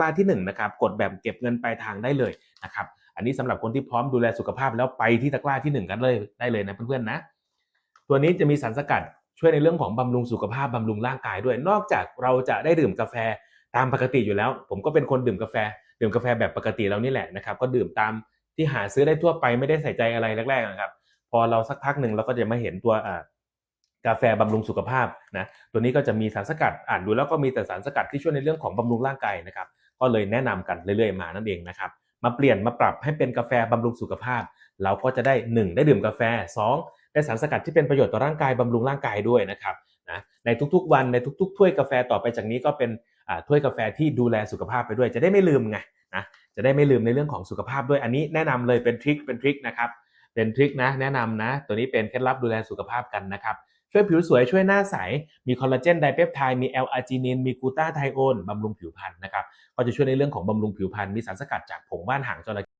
กล้าที่1นนะครับกดแบบเก็บเงินปลายทางได้เลยนะครับอันนี้สำหรับคนที่พร้อมดูแลสุขภาพแล้วไปที่ตะกร้าที่ 1 กันเลยได้เลยนะเพื่อนๆนะ ตัวนี้จะมีสารสกัดช่วยในเรื่องของบำรุงสุขภาพบำรุงร่างกายด้วย นอกจากเราจะได้ดื่มกาแฟตามปกติอยู่แล้ว ผมก็เป็นคนดื่มกาแฟ ดื่มกาแฟแบบปกติเรานี่แหละนะครับ ก็ดื่มตามที่หาซื้อได้ทั่วไปไม่ได้ใส่ใจอะไรแรกๆนะครับ พอเราสักพักหนึ่งเราก็จะมาเห็นตัวกาแฟบำรุงสุขภาพนะตัวนี้ก็จะมีสารสกัดอ่านดูแล้วก็มีแต่สารสกัดที่ช่วยในเรื่องของบำรุงร่างกายนะครับ ก็เลยแนะนำกันเรื่อยๆมานั่นเองนะครับมาเปลี่ยนมาปรับให้เป็นกาแฟบำรุงสุขภาพ เราก็จะได้ 1 ได้ดื่มกาแฟ 2 ได้สารสกัดที่เป็นประโยชน์ต่อร่างกายบำรุงร่างกายด้วยนะครับนะในทุกๆวันในทุก ๆ ถ้วยกาแฟต่อไปจากนี้ก็เป็นถ้วยกาแฟที่ดูแลสุขภาพไปด้วย จะได้ไม่ลืมไงนะจะได้ไม่ลืมในเรื่องของสุขภาพด้วยอันนี้แนะนำเลยเป็นทริคเป็นทริคนะครับ เป็นทริคนะแนะนำนะ ตัวนี้เป็นเคล็ดลับดูแลสุขภาพกันนะครับ ช่วยผิวสวยช่วยหน้าใส มีคอลลาเจนไดเปปไทด์มีแอลอาร์จินินมีกูต้าไทโอนบำรุงผิวพรรณนะครับก็จะช่วยในเรื่องของบำรุงผิวพรรณมีสารสกัดจากผงว่านหางจระเข้